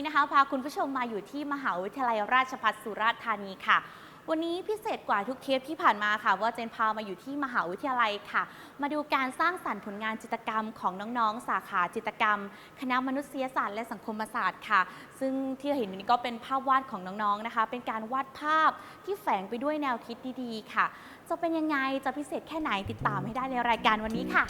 นี้นะคะ พาคุณผู้ชมมาอยู่ที่มหาวิทยาลัยราชภัฏสุราษฎร์ธานีค่ะ วันนี้พิเศษกว่าทุกเทปที่ผ่านมาค่ะ ว่าเจนพามาอยู่ที่มหาวิทยาลัยค่ะ มาดูการสร้างสรรค์ผลงานจิตรกรรมของน้องๆ สาขาจิตรกรรม คณะมนุษยศาสตร์และสังคมศาสตร์ค่ะ ซึ่งที่เห็นนี้ก็เป็นภาพวาดของน้องๆนะคะ เป็นการวาดภาพที่แฝงไปด้วยแนวคิดดีๆ ค่ะ จะเป็นยังไงจะพิเศษแค่ไหนติดตามให้ได้ในรายการวันนี้ค่ะ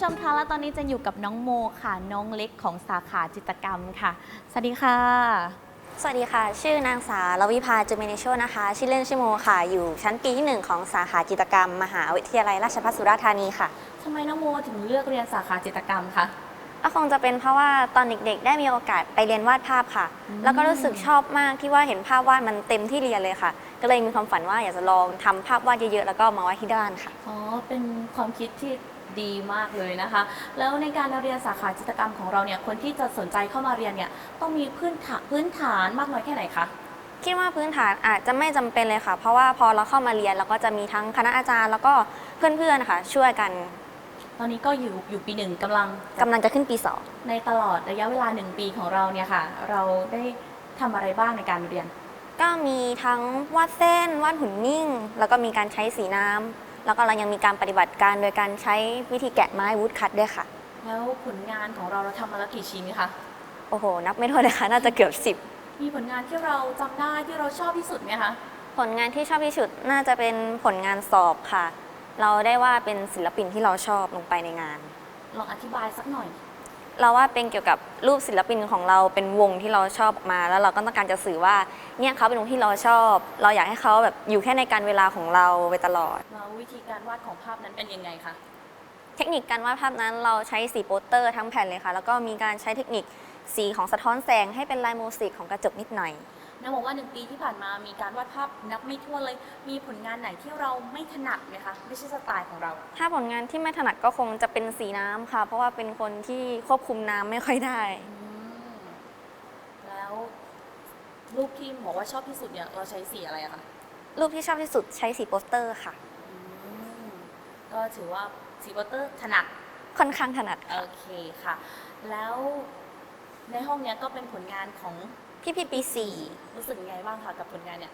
ผู้ชมคะแล้วตอนนี้จะอยู่กับน้องโมค่ะ น้องเล็กของสาขาจิตรกรรมค่ะ สวัสดีค่ะ สวัสดีค่ะ ชื่อนางสาวลวิภาจูเมเนโชนะคะ ชื่อเล่นชื่อโมค่ะ อยู่ชั้นปีที่หนึ่งของสาขาจิตรกรรม มหาวิทยาลัยราชภัฏสุราษฎร์ธานีค่ะ ทำไมน้องโมถึงเลือกเรียนสาขาจิตรกรรมคะ ก็คงจะเป็นเพราะว่าตอนเด็กๆ ได้มีโอกาสไปเรียนวาดภาพค่ะ อืม แล้วก็รู้สึกชอบมากที่ว่าเห็นภาพวาดมันเต็มที่เรียนเลยค่ะ ก็เลยมีความฝันว่าอยากจะลองทำภาพวาดเยอะๆ แล้วก็มาวาดที่ด้านค่ะ อ๋อ เป็นความคิดที่ ดีมากเลยนะคะ แล้วในการเรียนสาขาจิตรกรรมของเราเนี่ยคนที่จะสนใจเข้ามาเรียนเนี่ยต้องมีพื้นฐานพื้นฐานมากน้อยแค่ไหนคะคิดว่าพื้นฐานอาจจะไม่จำเป็นเลยค่ะ เพราะว่าพอเราเข้ามาเรียนเราก็จะมีทั้งคณะอาจารย์ แล้วก็เพื่อนๆค่ะ ช่วยกัน ตอนนี้ก็อยู่อยู่ปีหนึ่งกำลังกำลังจะขึ้นปีสองในตลอดระยะเวลาหนึ่งปีของเราเนี่ยค่ะ เราได้ทำอะไรบ้างในการเรียน ก็มีทั้งวาดเส้นวาดหุ่นนิ่ง แล้วก็มีการใช้สีน้ำ แล้วก็เรายังมีการปฏิบัติการโดยการใช้วิธีแกะไม้วูดคัตด้วยค่ะ แล้วผลงานของเราเราทำมาแล้วกี่ชิ้นคะ โอ้โห นับไม่ถ้วนเลยค่ะ น่าจะเกือบ มีผลงานที่เราจำได้ที่เราชอบที่สุดไหมคะ 10 ผลงานที่ชอบที่สุดน่าจะเป็นผลงานสอบค่ะ เราได้ว่าเป็นศิลปินที่เราชอบลงไปในงาน ลองอธิบายสักหน่อย เราว่าเป็นเกี่ยวกับรูปศิลปินของเราเป็นวงที่เราชอบออกมา แล้วเราก็ต้องการจะสื่อว่าเนี่ยเขาเป็นวงที่เราชอบ เราอยากให้เขาแบบอยู่แค่ในการเวลาของเราไปตลอด แล้ววิธีการวาดของภาพนั้นเป็นยังไงคะเทคนิคการวาดภาพนั้นเราใช้สีโปสเตอร์ทั้งแผ่นเลยค่ะ แล้วก็มีการใช้เทคนิคสีของสะท้อนแสงให้เป็นลายโมเสกของกระจกนิดหน่อย น้าบอกว่าหนึ่งปีที่ผ่านมามีการวาดภาพนับไม่ถ้วนเลย มีผลงานไหนที่เราไม่ถนัดไหมคะไม่ใช่สไตล์ของเรา ถ้าผลงานที่ไม่ถนัดก็คงจะเป็นสีน้ำค่ะ เพราะว่าเป็นคนที่ควบคุมน้ำไม่ค่อยได้ แล้วรูปที่บอกว่าชอบที่สุดเนี่ยเราใช้สีอะไรอะคะรูปที่ชอบที่สุดใช้สีโปสเตอร์ค่ะ ก็ถือว่าสีวอเตอร์ถนัดค่อนข้างถนัดโอเคค่ะ แล้วในห้องเนี้ยก็เป็นผลงานของ พี่พี่ปีสี่รู้สึกยังไงบ้างคะกับผลงานเนี่ย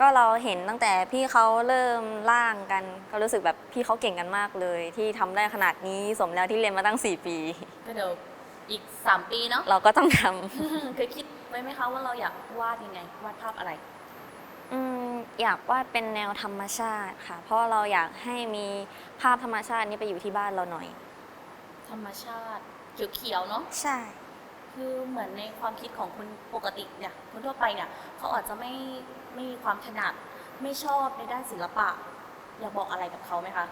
ก็เราเห็นตั้งแต่พี่เขาเริ่มล่างกัน ก็รู้สึกแบบพี่เขาเก่งกันมากเลย ที่ทำได้ขนาดนี้สมแล้วที่เรียนมาตั้ง 4 ปี ก็เดี๋ยวอีก 3 ปีเนาะ เราก็ต้องทเคยคิดไว้ไหมคะว่าเราอยากวาดยังไง วาดภาพอะไรำอืมอยากวาดเป็นแนวธรรมชาติค่ะ เพราะว่าเราอยากให้มีภาพธรรมชาตินี้ไปอยู่ที่บ้านเราหน่อย ธรรมชาติเขียวๆเนาะ ใช่ คือเหมือนในความคิดของคนปกติเนี่ยคนทั่วไปเนี่ยเขาอาจจะไม่ไม่มีความถนัดไม่ชอบในด้านศิลปะ อยากบอกอะไรกับเขาไหมคะ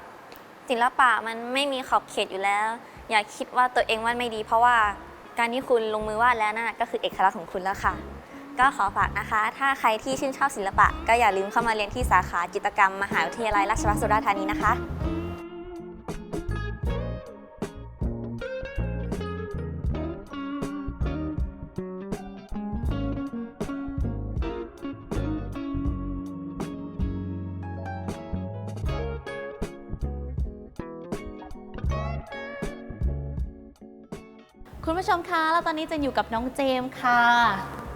ศิลปะมันไม่มีขอบเขตอยู่แล้ว อย่าคิดว่าตัวเองวาดไม่ดี เพราะว่าการที่คุณลงมือวาดแล้วนั่นก็คือเอกลักษณ์ของคุณแล้วค่ะ ก็ขอฝากนะคะ ถ้าใครที่ชื่นชอบศิลปะ ก็อย่าลืมเข้ามาเรียนที่สาขาจิตรกรรม มหาวิทยาลัยราชภัฏสุราษฎร์ธานีนะคะ คุณผู้ชมคะแล้วตอนนี้จะอยู่กับน้องเจมส์ค่ะ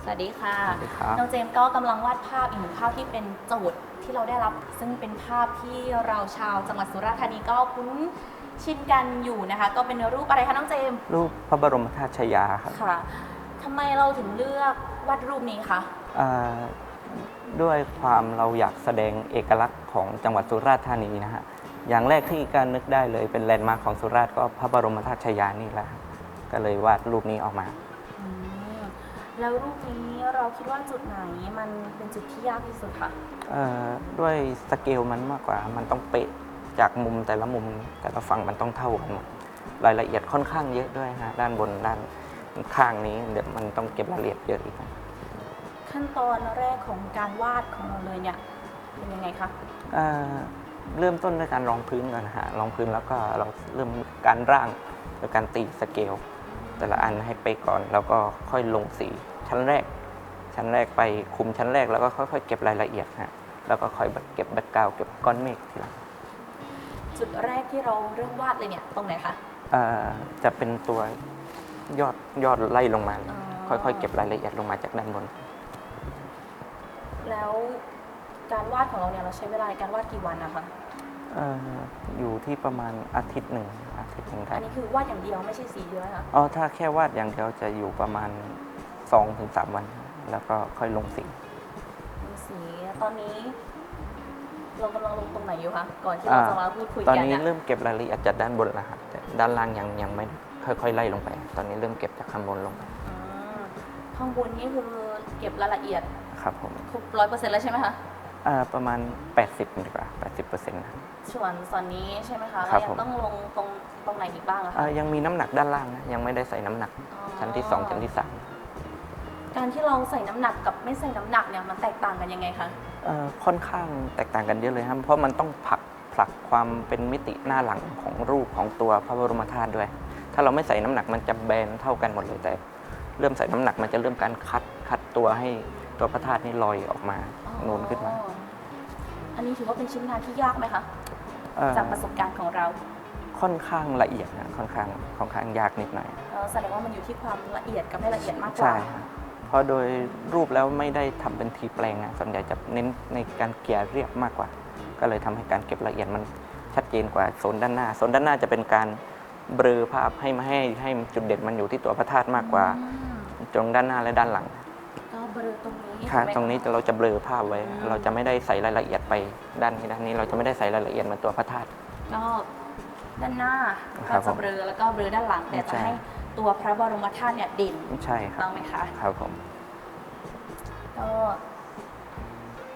สวัสดีค่ะ สวัสดีครับ น้องเจมส์ก็กำลังวาดภาพอีกหนึ่งภาพที่เป็นโจทย์ที่เราได้รับ ซึ่งเป็นภาพที่เราชาวจังหวัดสุราษฎร์ธานีก็คุ้นชินกันอยู่นะคะ ก็เป็นรูปอะไรคะน้องเจมส์รูปพระบรมธาตุชายาครับค่ะทำไมเราถึงเลือกวาดรูปนี้คะอ่าด้วยความเราอยากแสดงเอกลักษณ์ของจังหวัดสุราษฎร์ธานีนะฮะอย่างแรกที่การนึกได้เลยเป็นแลนด์มาร์คของสุราษฎร์ก็พระบรมธาตุชายานี่แหละครับ ก็เลยวาดรูปนี้ออกมา อืมแล้วรูปนี้เราคิดว่าจุดไหนมันเป็นจุดที่ยากที่สุดคะเอ่อด้วยสเกลมันมากกว่า มันต้องเป๊ะจากมุมแต่ละมุมแต่ละฝั่งมันต้องเท่ากันหมดรายละเอียดค่อนข้างเยอะด้วยฮะด้านบนด้านข้างนี้เดี๋ยวมันต้องเก็บรายละเอียดเยอะอีกนะขั้นตอนแรกของการวาดของเราเลยเนี่ยเป็นยังไงคะเอ่อเริ่มต้นด้วยการรองพื้นก่อนนะฮะรองพื้นแล้วก็เราเริ่มการร่างโดยการตีสเกล แต่ละอันให้ไปะก่อน แล้วก็ค่อยลงสีชั้นแรก ชั้นแรกไปคุมชั้นแรกแล้วก็ค่อยๆเก็บรายละเอียดฮะแล้วก็ค่อยเก็บแบ็กกราวด์เก็บก้อนเมฆทีหลังจุดแรกที่เราเริ่มวาดเลยเนี่ยตรงไหนคะเอ่อจะเป็นตัวยอดยอดไล่ลงมาอ๋อค่อยๆ เก็บรายละเอียดลงมาจากด้านบน แล้วการวาดของเราเนี่ยเราใช้เวลาในการวาดกี่วันนะคะเอ่ออยู่ที่ประมาณอาทิตย์หนึ่ง อาทิตย์หนึ่งได้อันนี้คือวาดอย่างเดียวไม่ใช่สีเดียวนะคะอ๋อถ้าแค่วาดอย่างเดียวจะอยู่ประมาณ2-3ถึงวัน แล้วก็ค่อยลงสีมีสีตอนนี้ เรากำลังลงตรงไหนอยู่คะก่อนที่เราจะมาพูดคุยตอนกันนี้เนี่ยเริ่มเก็บรายละเอียดจากด้านบนแล้วครับแต่ด้านล่างยังยังไม่ค่อยๆไล่ลงไป ตอนนี้เริ่มเก็บจากข้างบนลงไปอ่าข้างบนนี่คือเก็บรายละเอียดครับผม ครบร้อยเปอร์เซ็นต์แล้วใช่ไหมคะ อ่าประมาณ 80ดีกว่า80เปอร์เซ็นต์ครับส่วนส่วนนี้ใช่ไหมคะครัเราบยัผมงต้องลงตรงตรงไหนอีกบ้างอะคะอ่ายังมีน้ำหนักด้านล่างนะยังไม่ได้ใส่น้ำหนัก อ๋อชั้นที่ 2 ชั้นที่การที่เราใส่น้ำหนักกับไม่ใส่น้ำหนักเนี่ยมันแตกต่างกันยังไงคะ 3เอ่อค่อนข้างแตกต่างกันเยอะเลยครับ เพราะมันต้องผลักผลักความเป็นมิติหน้าหลังของรูปของตัวพระบรมธาตุด้วย ถ้าเราไม่ใส่น้ำหนักมันจะแบนเท่ากันหมดเลยแต่ เริ่มใส่น้ำหนักมันจะเริ่มการคัดคัดตัวให้ตัวพระธาตุนี่ลอยออกมานูนขึ้นมา อ๋อ อันนี้ถือว่าเป็นชิ้นงานที่ยากไหมคะ เอ่อจากประสบการณ์ของเราค่อนข้างละเอียดนะค่อนข้างค่อนข้างยากนิดหน่อยเอ่อแสดงว่ามันอยู่ที่ความละเอียดกับไม่ละเอียดมากกว่าใช่ครับเพราะโดยรูปแล้วไม่ได้ทำเป็นทีแปลงนะส่วนใหญ่จะเน้นในการเกลี่ยเรียบมากกว่า ก็เลยทำให้การเก็บละเอียดมันชัดเจนกว่าโซนด้านหน้าโซนด้านหน้าจะเป็นการเบลอภาพให้มาให้ให้จุดเด่นมันอยู่ที่ตัวพระธาตุมากกว่า อืมตรงด้านหน้าและด้านหลังก็เบลอตรงนี้ค่ะถูกไหมตรงนี้เราจะเบลอภาพไว้อืมเราจะไม่ได้ใส่รายละเอียดไปด้านนี้ด้านนี้ เราจะไม่ได้ใส่รายละเอียดเหมือนตัวพระธาตุก็ด้านหน้าครัก็บจะเบลอแล้วก็เบลอด้านหลังแต่ใช่จะให้ตัวพระบรมธาตุเนี่ยเด่นใช่คต้รัอบงไหมคะครับผมก็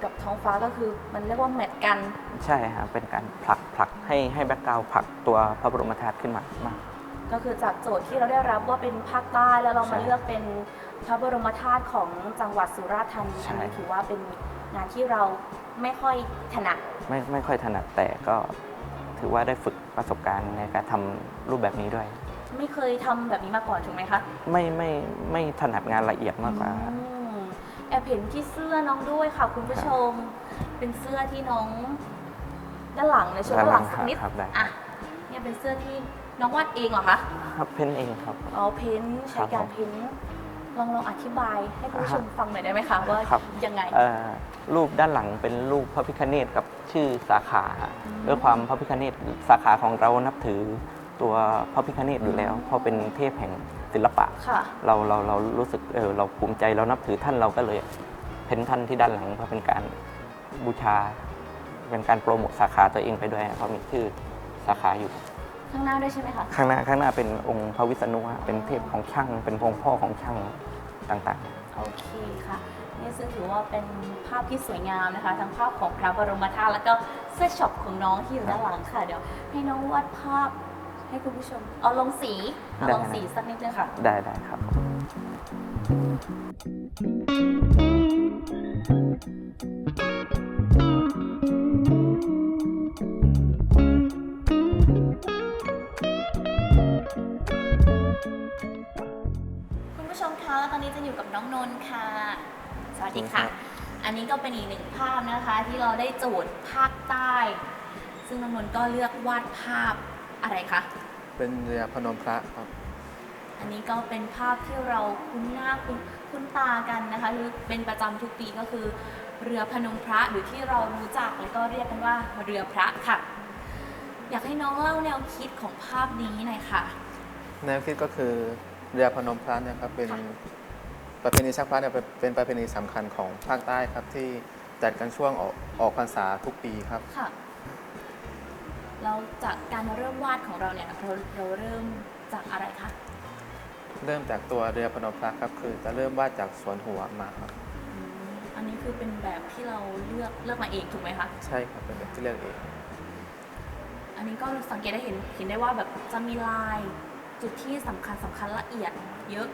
กับท้องฟ้าก็คือมันเรียกว่าแมทกัน ใช่ครับเป็นการผลักผลักให้ให้แบ็กกราวผลักตัวพระบรมธาตุขึ้นมามาก็คือจากโจทย์ที่เราได้รับว่าเป็นภาคใต้แล้วเรามาใช่เลือกเป็น พระบรมธาตุของจังหวัดสุราษฎร์ธานีใช่ อันนี้ถือว่าเป็นงานที่เราไม่ค่อยถนัดไม่ไม่ค่อยถนัดแต่ก็ถือว่าได้ฝึกประสบการณ์ในการทำรูปแบบนี้ด้วย ไม่เคยทำแบบนี้มาก่อนถูกไหมคะไม่ไม่ไม่ถนัดงานละเอียดมากกว่า อืมแอบเห็นที่เสื้อน้องด้วยค่ะคุณผู้ชม เป็นเสื้อที่น้อง ด้านหลังเลยช่วยด้านหลังสักนิดครับได้ อะเนี่ยเป็นเสื้อที่น้องวาดเองเหรอคะ ครับเพ้นเองครับ อ๋อเพ้นท์ใช้ครับการผม เพ้นท์ ลองลองอธิบายให้คุณผู้ชมอ่าฮะฟังหน่อยได้ไหมคะว่าครับ ยังไงเอ่อรูปด้านหลังเป็นรูปพระพิคเนตกับชื่อสาขาฮะอืม ด้วยความพระพิคเนตสาขาของเรานับถือตัวพระพิคเนตอยู่แล้ว เพราะเป็นเทพแห่งศิลปะ ค่ะ เราเราเรารู้สึกเออเราภูมิใจเรานับถือท่านเราก็เลยเพ้นท่านที่ด้านหลังเพราะเป็นการบูชา เป็นการโปรโมทสาขาตัวเองไปด้วยเพราะมีชื่อสาขาอยู่ ข้างหน้าด้วยใช่ไหมคะข้างหน้าข้างหน้าเป็นองค์พระวิษณุฮะเป็นเทพของช่าง เป็นองค์พ่อของช่างต่างๆโอเคค่ะนี่ซึ่งถือว่าเป็นภาพที่สวยงามนะคะ ทั้งภาพของพระบรมธาตุแล้วก็เสื้อช็อปของน้องที่อยู่ด้านหลังค่ะเดี๋ยวให้น้องวาดภาพให้คุณผู้ชม เอาลงสีเอาลงสีสักนิดนึงค่ะได้ได้ครับคุณ ตอนนี้จะอยู่กับน้องนนท์ค่ะ สวัสดีค่ะครับอันนี้ก็เป็นอีกหนึ่งภาพนะคะที่เราได้โจทย์ภาคใต้ ซึ่งน้องนนท์ก็เลือกวาดภาพอะไรคะ เป็นเรือพนมพระครับ อันนี้ก็เป็นภาพที่เราคุ้นหน้าคุ้นคุ้นตากันนะคะหรือเป็นประจำทุกปีก็คือ เรือพนมพระหรือที่เรารู้จักแล้วก็เรียกกันว่าเรือพระค่ะ อยากให้น้องเล่าแนวคิดของภาพนี้หน่อยค่ะ แนวคิดก็คือ เรือพนมพระเนี่ยครับเป็นค่ะประเพณีชักพระเนี่ยเป็นเป็นประเพณีสำคัญของภาคใต้ครับที่จัดกันช่วงออกออกพรรษาทุกปีครับค่ะแล้วจากการเริ่มวาดของเราเนี่ยเราเราเริ่มจากอะไรคะเริ่มจากตัวเรือพนมพระครับคือจะเริ่มวาดจากสวนหัวมาครับอืมอันนี้คือเป็นแบบที่เราเลือกเลือกมาเองถูกไหมคะใช่ครับเป็นแบบที่เลือกเอง อันนี้ก็สังเกตได้เห็นเห็นได้ว่าแบบจะมีลาย จุดที่สำคัญสำคัญละเอียด เยอะ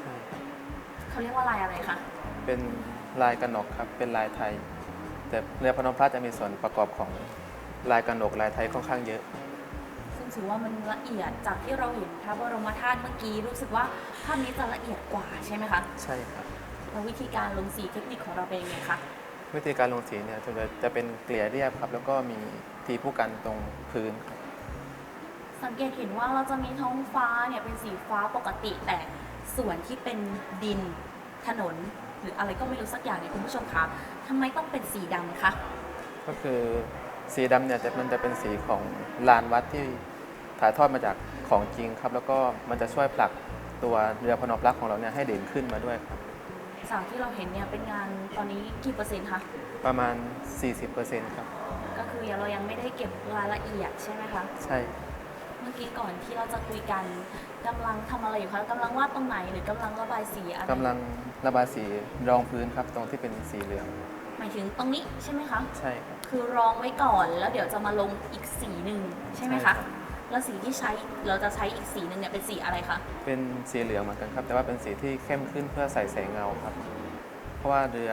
ใช่เขาเรียกว่าลายอะไรคะเป็นลายกระหนกครับ เป็นลายไทย แต่เรือพนมพระจะมีส่วนประกอบของลายกระหนกลายไทยค่อนข้างเยอะ ซึ่งถือว่ามันละเอียดจากที่เราเห็นพระบรมธาตุเมื่อกี้รู้สึกว่าภาพนี้จะละเอียดกว่าใช่ไหมคะใช่ครับ แล้ววิธีการลงสีเทคนิคของเราเป็นยังไงคะวิธีการลงสีเนี่ยจะจะเป็นเกลี่ยเรียบครับ แล้วก็มีทีผู้กันตรงพื้นครับ สังเกตเห็นว่าเราจะมีท้องฟ้าเนี่ยเป็นสีฟ้าปกติแต่ส่วนที่เป็นดินถนน หรืออะไรก็ไม่รู้สักอย่างเนี่ยคุณผู้ชมคะทำไมต้องเป็นสีดำคะก็คือสีดำเนี่ยจะมันจะเป็นสีของลานวัดที่ถ่ายทอดมาจากของจริงครับ แล้วก็มันจะช่วยผลักตัวเรือพนมรักของเราเนี่ยให้เด่นขึ้นมาด้วยครับจากที่เราเห็นเนี่ยเป็นงานตอนนี้กี่เปอร์เซ็นต์คะประมาณ 40%ครับ ก็คือเรายังไม่ได้เก็บรายละเอียดใช่ไหมคะ ใช่ เมื่อกี้ก่อนที่เราจะคุยกันกำลังทำอะไรอยู่คะกำลังวาดตรงไหนหรือกำลังระบายสีอะไรกำลังระบายสีรองพื้นครับ ตรงที่เป็นสีเหลือง หมายถึงตรงนี้ใช่ไหมคะ ใช่ครับคือรองไว้ก่อนแล้วเดี๋ยวจะมาลงอีกสีหนึ่งใช่ไหมใช่ครัคะบแล้วสีที่ใช้เราจะใช้อีกสีหนึ่งเนี่ยเป็นสีอะไรคะ เป็นสีเหลืองเหมือนกันครับ แต่ว่าเป็นสีที่เข้มขึ้นเพื่อใส่แสงเงาครับ เพราะว่าเรือ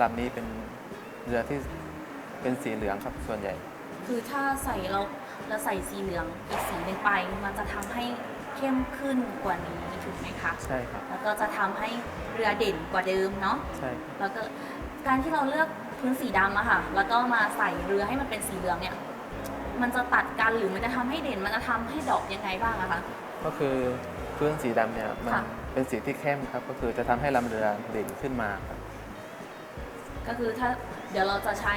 ลำนี้เป็นเรือที่เป็นสีเหลืองครับส่วนใหญ่ คือถ้าใส่เราเราใส่สีเหลืองอีกสีหนึ่งไป มันจะทำให้เข้มขึ้นกว่านี้ถูกไหมคะใช่ครับ แล้วก็จะทำให้เรือเด่นกว่าเดิมเนาะใช่ครับแล้วก็การที่เราเลือกพื้นสีดำอะค่ะแล้วก็มาใส่เรือให้มันเป็นสีเหลืองเนี่ย มันจะตัดกันหรือมันจะทำให้เด่นมันจะทำให้ดอกยังไงบ้างอะคะ ก็คือพื้นสีดำเนี่ยมันค่ะ เป็นสีที่เข้มครับ ก็คือจะทำให้ลำเรือเด่นขึ้นมาครับ ก็คือถ้าเดี๋ยวเราจะใช้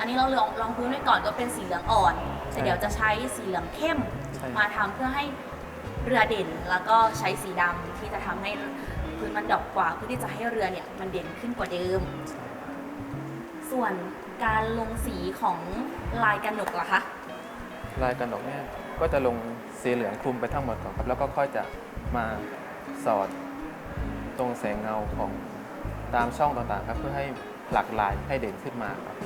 อันนี้เราลองลองพื้นไว้ก่อนก็เป็นสีเหลืองอ่อนใช่แต่เดี๋ยวจะใช้สีเหลืองเข้มใช่ มาทำเพื่อให้เรือเด่นแล้วก็ใช้สีดำที่จะทำให้พื้นมันดอกกว่าเพื่อที่จะให้เรือเนี่ยมันเด่นขึ้นกว่าเดิม ส่วนการลงสีของลายกระหนกล่ะคะ ลายกระหนกเนี่ยก็จะลงสีเหลืองคลุมไปทั้งหมดก่อนครับ แล้วก็ค่อยจะมาสอดตรงแสงเงาของตามช่องต่างๆครับเพื่อให้หลักลายให้เด่นขึ้นมาครับ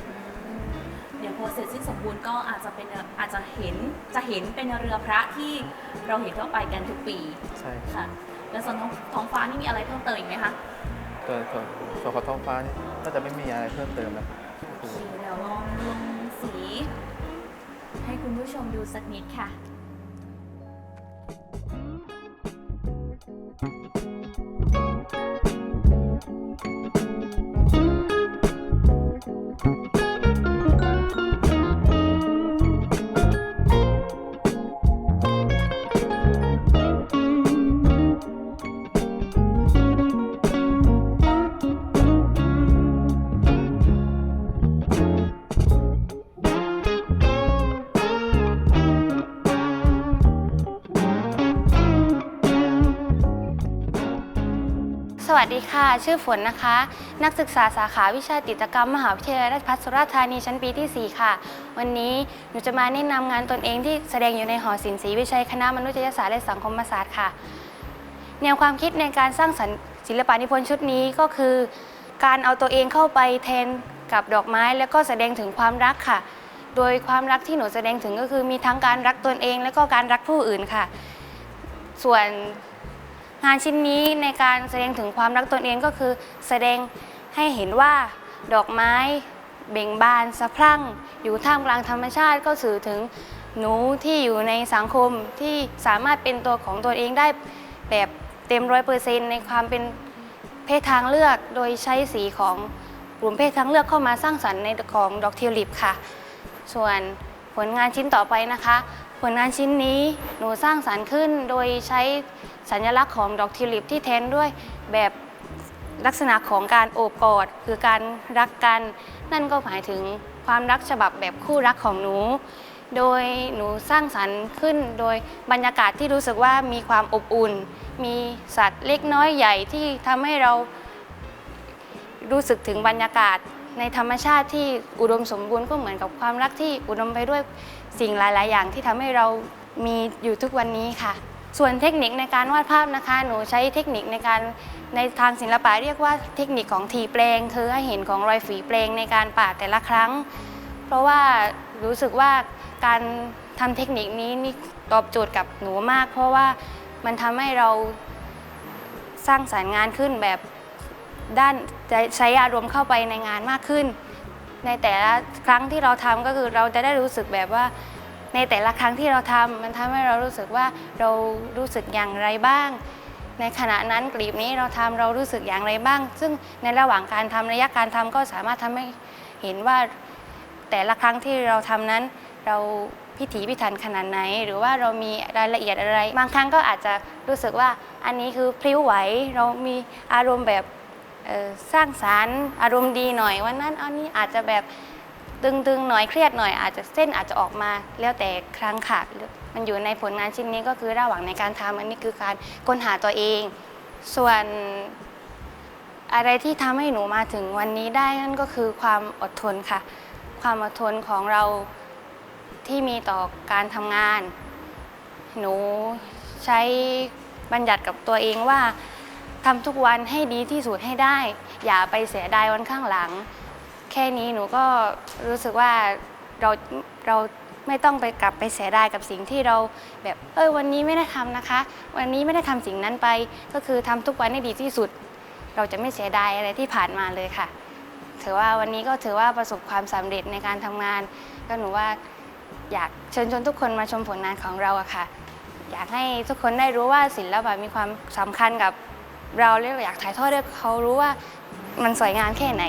เดี๋ยวพอเสร็จสิ้นสมบูรณ์ก็อาจจะเป็นอาจจะเห็นจะเห็นเป็นเรือพระที่เราเห็นทั่วไปกันทุกปีใช่ค่ะ แล้วส่วนท้องท้องฟ้านี่มีอะไรเพิ่มเติมอีกไหมคะตัวส่วนส่วนของท้องฟ้านี่ก็จะไม่มีอะไรเพิ่มเติมแล้วครับโอเคเดี๋ยวลองลงสี ให้คุณผู้ชมดูสักนิดค่ะ ดีค่ะ ชื่อฝนนะคะ นักศึกษาสาขาวิชาจิตรกรรมมหาวิทยาลัยราชภัฏสุราษฎร์ธานีชั้นปีที่ 4 ค่ะ วันนี้หนูจะมาแนะนำงานตนเองที่แสดงอยู่ในหอศิลป์ศรีวิชัยคณะมนุษยศาสตร์และสังคมศาสตร์ค่ะ แนวความคิดในการสร้างสรรค์ศิลปะนิพนธ์ชุดนี้ก็คือ การเอาตัวเองเข้าไปแทนกับดอกไม้ แล้วก็แสดงถึงความรักค่ะ โดยความรักที่หนูแสดงถึงก็คือมีทั้งการรักตนเอง และก็การรักผู้อื่นค่ะ ส่วน งานชิ้นนี้ในการแสดงถึงความรักตนเองก็คือ แสดงให้เห็นว่าดอกไม้เบ่งบานสะพรั่ง อยู่ท่ามกลางธรรมชาติก็สื่อถึงหนูที่อยู่ในสังคมที่สามารถเป็นตัวของตัวเองได้แบบเต็มร้อยเปอร์เซ็นต์ในความเป็นเพศทางเลือกโดยใช้สีของกลุ่มเพศทางเลือกเข้ามาสร้างสรรค์ในของดอกทิวลิปค่ะ ส่วนผลงานชิ้นต่อไปนะคะ ผลงานชิ้นนี้หนูสร้างสรรค์ขึ้นโดยใช้ สัญลักษณ์ของดอกทิวลิปที่แทนด้วยแบบลักษณะของการโอบกอด คือการรักกัน นั่นก็หมายถึงความรักฉบับแบบคู่รักของหนู โดยหนูสร้างสรรค์ขึ้นโดยบรรยากาศที่รู้สึกว่ามีความอบอุ่น มีสัตว์เล็กน้อยใหญ่ที่ทำให้เรารู้สึกถึงบรรยากาศในธรรมชาติที่อุดมสมบูรณ์ก็เหมือนกับความรักที่อุดมไปด้วยสิ่งหลาย ๆ อย่างที่ทำให้เรามีอยู่ทุกวันนี้ค่ะ ส่วนเทคนิคในการวาดภาพนะคะ หนูใช้เทคนิคในการในทางศิลปะเรียกว่าเทคนิคของทีแปลง คือให้เห็นของรอยฝีแปลงในการปาดแต่ละครั้ง เพราะว่ารู้สึกว่าการทำเทคนิคนี้นี่ตอบโจทย์กับหนูมาก เพราะว่ามันทำให้เราสร้างสารรค์งานขึ้นแบบด้านใช้อารมณ์เข้าไปในงานมากขึ้น ในแต่ละครั้งที่เราทำก็คือเราจะได้รู้สึกแบบว่า ในแต่ละครั้งที่เราทำมันทำให้เรารู้สึกว่าเรารู้สึกอย่างไรบ้าง ในขณะนั้นกลีบนี้เราทำเรารู้สึกอย่างไรบ้าง ซึ่งในระหว่างการทำระยะการทำก็สามารถทำให้เห็นว่า แต่ละครั้งที่เราทำนั้น เราพิถีพิถันขนาดไหน หรือว่าเรามีรายละเอียดอะไร บางครั้งก็อาจจะรู้สึกว่าอันนี้คือพลิ้วไหวเรามีอารมณ์แบบสร้างสารรค์อารมณ์ดีหน่อยวันนั้นอันนี้อาจจะแบบ ตึงๆหน่อยเครียดหน่อยอาจจะเส้นอาจจะออกมาแล้วแต่ครั้งค่ะ มันอยู่ในผลงานชิ้นนี้ก็คือระหว่างในการทำอันนี้คือการค้นหาตัวเอง ส่วนอะไรที่ทำให้หนูมาถึงวันนี้ได้นั่นก็คือความอดทนค่ะ ความอดทนของเราที่มีต่อการทำงาน หนูใช้บัญญัติกับตัวเองว่าทำทุกวันให้ดีที่สุดให้ได้ อย่าไปเสียดายวันข้างหลัง แค่นี้หนูก็รู้สึกว่าเราเราไม่ต้องไปกลับไปเสียดายกับสิ่งที่เราแบบเออวันนี้ไม่ได้ทำนะคะ วันนี้ไม่ได้ทำสิ่งนั้นไป ก็คือทำทุกวันให้ดีที่สุด เราจะไม่เสียดายอะไรที่ผ่านมาเลยค่ะ ถือว่าวันนี้ก็ถือว่าประสบความสำเร็จในการทำงาน ก็หนูว่าอยากเชิญชวนทุกคนมาชมผลงานของเราอะค่ะ อยากให้ทุกคนได้รู้ว่าศิลปะมีความสำคัญกับเราและอยากถ่ายทอดให้เขารู้ว่ามันสวยงามแค่ไหน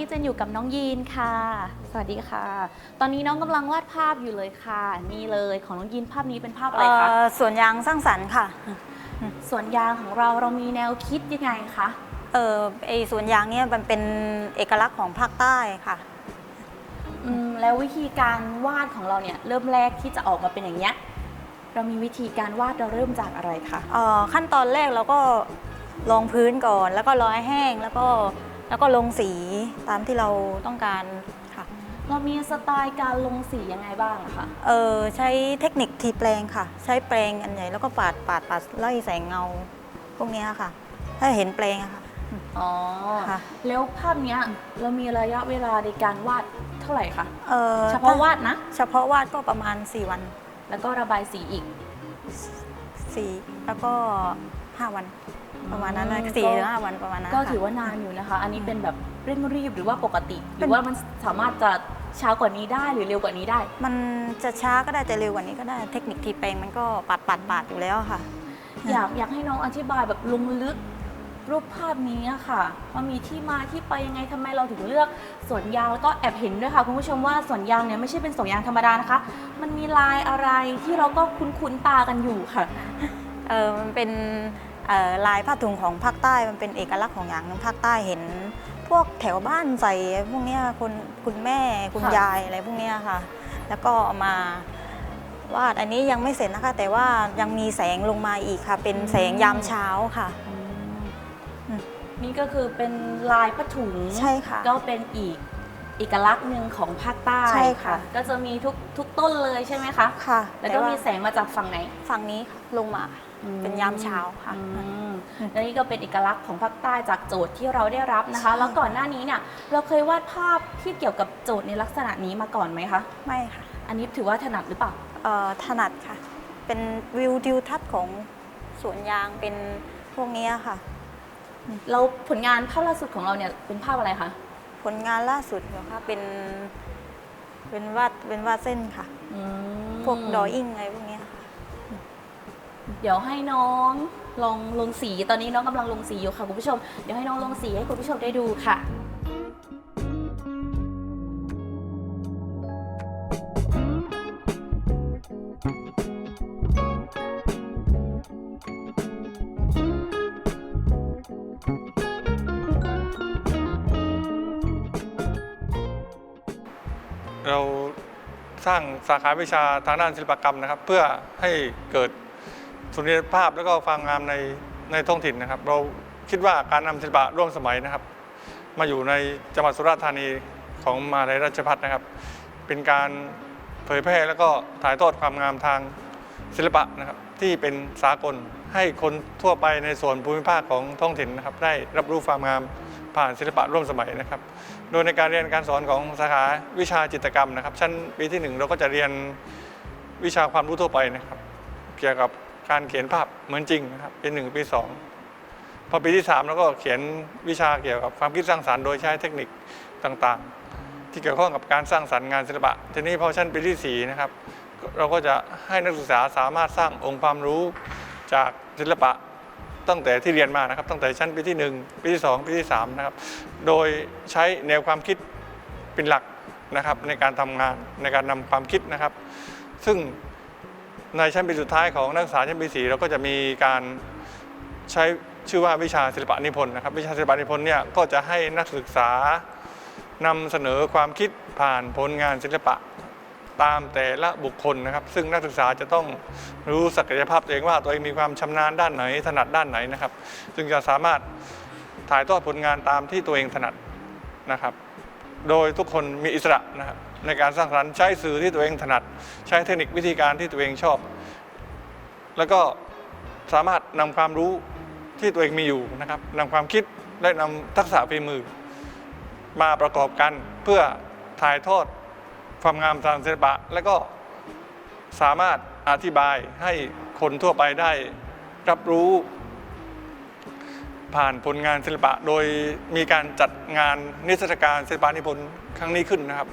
นนี้เจนอยู่กับน้องยีนค่ะ สวัสดีค่ะ ตอนนี้น้องกำลังวาดภาพอยู่เลยค่ะ นี่เลยของน้องยีนภาพนี้เป็นภาพอะไรคะ เอ่อสวนยางสร้างสรรค์ค่ะสวนยางของเราเรามีแนวคิดยังไงคะ เออไอสวนยางเนี่ยมันเป็นเอกลักษณ์ของภาคใต้ค่ะ อืมแล้ววิธีการวาดของเราเนี่ย เริ่มแรกที่จะออกมาเป็นอย่างเงี้ย เรามีวิธีการวาดเราเริ่มจากอะไรคะ เอ่อขั้นตอนแรกเราก็ลองพื้นก่อน แล้วก็รอให้แห้งแล้วก็ แล้วก็ลงสีตามที่เราต้องการค่ะ เรามีสไตล์การลงสียังไงบ้างอะคะเออใช้เทคนิคทีแปลงค่ะ ใช้แปลงอันใหญ่แล้วก็ปาดปาดปาดไล่แสงเงา พวกเนี้ยค่ะ ถ้าเห็นแปลงอะค่ะ อ๋อ ค่ะ แล้วภาพเนี้ยเรามีระยะเวลาในการวาดเท่าไหร่คะ เออเฉพาะวาดนะ เฉพาะวาดก็ประมาณ 4 วันแล้วก็ระบายสีอีก 4 แล้วก็ 5 วัน ประมาณนั้นนะอืมสี่ก็หรือห้าวันประมาณนั้นก็ค่ะถือว่านานอยู่นะคะ อันนี้เป็นแบบเร่งรีบหรือว่าปกติหเป็รืนอว่ามันสามารถจะช้ากว่านี้ได้หรือเร็วกว่านี้ได้ มันจะช้าก็ได้แต่เร็วกว่านี้ก็ได้ เทคนิคทีแปลงมันก็ปาดปาดปาดอยู่แล้วค่ะ อยากอยากให้น้องอธิบายแบบลงลึกรูปภาพนี้อะค่ะว่ามีที่มาที่ไปยังไงทำไมเราถึงเลือกสวนยางแล้วก็แอบเห็นด้วยค่ะคุณผู้ชมว่าสวนยางเนี่ยไม่ใช่เป็นสวนยางธรรมดานะคะ มันมีลายอะไรที่เราก็คุ้นๆตากันอยู่ค่ะ เออมันเป็นเอ่อ ลายผ้าถุงของภาคใต้มันเป็นเอกลักษณ์ของอย่างหนึงภาคใต้เห็น พวกแถวบ้านใส่พวกเนี้ยคุณคุณแม่คุณค่ะยายอะไรพวกเนี้ยค่ะ แล้วก็เอามาวาดอันนี้ยังไม่เสร็จนะคะ แต่ว่ายังมีแสงลงมาอีกค่ะ เป็นแสงยามเช้าค่ะอืมนี่ก็คือเป็นลายผ้าถุงใช่ค่ะ ก็เป็นอีกเอกลักษณ์หนึ่งของภาคใต้ใช่ค่ะ ก็จะมีทุกทุกต้นเลยใช่ไหมคะค่ะ แล้วก็ต่ามีแสงมาจากฝั่งไหน ฝั่งนี้ค่ะลงมา เป็นยามเช้าค่ะ อืมและนี่ก็เป็นเอกลักษณ์ของภาคใต้จากโจทย์ที่เราได้รับนะคะใช่แล้วก่อนหน้านี้เนี่ยเราเคยวาดภาพที่เกี่ยวกับโจทย์ในลักษณะนี้มาก่อนไหมคะ ไม่ค่ะอันนี้ถือว่าถนัดหรือเปล่า เอ่อถนัดค่ะ เป็นวิวทิวทัศน์ของสวนยางเป็นพวกเนี้ยค่ะ เราผลงานภาพล่าสุดของเราเนี่ยเป็นภาพอะไรคะ ผลงานล่าสุดเหรอคะเป็นเป็นวาดเป็นวาดเส้นค่ะอืมพวกดออิ่งอะไรพวกเนี้ยค่ะ เดี๋ยวให้น้องลองลงสีตอนนี้น้องกำลังลงสีอยู่ค่ะคุณผู้ชม เดี๋ยวให้น้องลงสีให้คุณผู้ชมได้ดูค่ะเราสร้างสาขาวิชาทางด้านศิลปกรรมนะครับ เพื่อให้เกิด สุนียภาพแล้วก็ความงามในในท้องถิ่นนะครับ เราคิดว่าการนำศิลปะร่วมสมัยนะครับ มาอยู่ในจังหวัดสุราษฎร์ธานีของมหาลัยราชภัฏนะครับ เป็นการเผยแพร่แล้วก็ถ่ายทอดความงามทางศิลปะนะครับ ที่เป็นสากลให้คนทั่วไปในส่วนภูมิภาคของท้องถิ่นนะครับ ได้รับรู้ความงามผ่านศิลปะร่วมสมัยนะครับ โดยในการเรียนการสอนของสาขาวิชาจิตรกรรมนะครับ ชั้นปีที่หนึ่งเราก็จะเรียนวิชาความรู้ทั่วไปนะครับ เกี่ยวกับ การเขียนภาพเหมือนจริงนะครับปีหนึ่งปีสองพอปีที่สามเราก็เขียนวิชาเกี่ยวกับความคิดสร้างสรรค์โดยใช้เทคนิคต่างๆ ที่เกี่ยวข้องกับการสร้างสรรค์งานศิลปะ ทีนี้พอชั้นปีที่สี่นะครับเราก็จะให้นักศึกษาสามารถสร้างองค์ความรู้จากศิลปะตั้งแต่ที่เรียนมานะครับ ตั้งแต่ชั้นปีที่ 1 ปีที่ 2 ปีที่3นะครับ โดยใช้แนวความคิดเป็นหลักนะครับในการทำงานในการนำความคิดนะครับ ซึ่ง ในชั้นปีสุดท้ายของนักศึกษาชั้นปี4เราก็จะมีการใช้ชื่อว่าวิชาศิลปะนิพนธ์นะครับ วิชาศิลปะนิพนธ์เนี่ยก็จะให้นักศึกษานำเสนอความคิดผ่านผลงานศิลปะตามแต่ละบุคคลนะครับ ซึ่งนักศึกษาจะต้องรู้ศักยภาพตัวเองว่าตัวเองมีความชำนาญด้านไหนถนัดด้านไหนนะครับซึ่งจะสามารถถ่ายทอดผลงานตามที่ตัวเองถนัดนะครับ โดยทุกคนมีอิสระนะครับในการสร้างสรรค์ใช้สื่อที่ตัวเองถนัด ใช้เทคนิควิธีการที่ตัวเองชอบ แล้วก็สามารถนำความรู้ที่ตัวเองมีอยู่นะครับนำความคิดและนำทักษะฝีมือ มาประกอบกันเพื่อถ่ายทอดความงามทางศิลปะ และก็สามารถอธิบายให้คนทั่วไปได้รับรู้ ผ่านผลงานศิลปะ โดยมีการจัดงานนิทรรศการศิลปะนิพนธ์ครั้งนี้ขึ้นนะครับ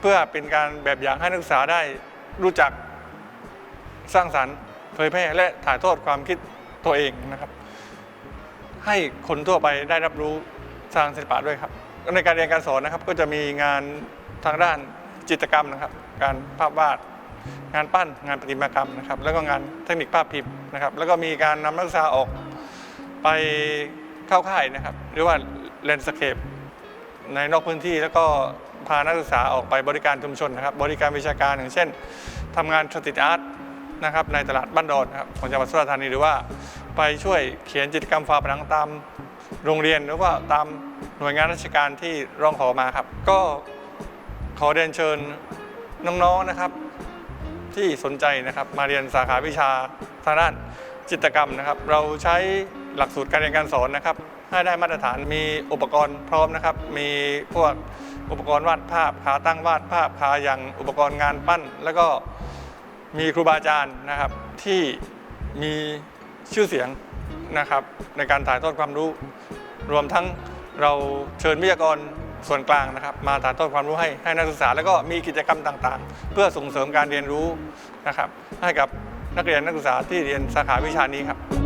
เพื่อเป็นการแบบอย่างให้นักศึกษาได้รู้จักสร้างสรรค์เผยแพร่และถ่ายทอดความคิดตัวเองนะครับ ให้คนทั่วไปได้รับรู้ทางศิลปะด้วยครับ ในการเรียนการสอนนะครับ ก็จะมีงานทางด้านจิตรกรรมนะครับ การภาพวาด งานปั้น งานประติมากรรมนะครับ แล้วก็งานเทคนิคภาพพิมพ์นะครับ แล้วก็มีการนำนักศึกษาออก ไปเข้าค่ายนะครับ หรือว่าเลนสเคปในนอกพื้นที่แล้วก็พานักศึกษาออกไปบริการชุมชนนะครับ บริการวิชาการอย่างเช่นทำงานสตรีทอาร์ตนะครับในตลาดบ้านดอนครับของจังหวัดสุราษฎร์ธานีหรือว่าไปช่วยเขียนจิตกรรมฝาผนังตามโรงเรียนหรือว่าตามหน่วยงานราชการที่ร้องขอมาครับ ก็ขอเรียนเชิญน้องๆนะครับ ที่สนใจนะครับมาเรียนสาขาวิชาทางด้านจิตกรรมนะครับ เราใช้ หลักสูตรการเรียนการสอนนะครับให้ได้มาตรฐานมีอุปกรณ์พร้อมนะครับ มีพวกอุปกรณ์วาดภาพขาตั้งวาดภาพขาอย่างอุปกรณ์งานปั้น แล้วก็มีครูบาอาจารย์นะครับที่มีชื่อเสียงนะครับในการถ่ายทอดความรู้ รวมทั้งเราเชิญวิทยากรส่วนกลางนะครับ มาถ่ายทอดความรู้ให้ให้นักศึกษา แล้วก็มีกิจกรรมต่างๆ เพื่อส่งเสริมการเรียนรู้นะครับ ให้กับนักเรียนนักศึกษาที่เรียนสาขาวิชานี้ครับ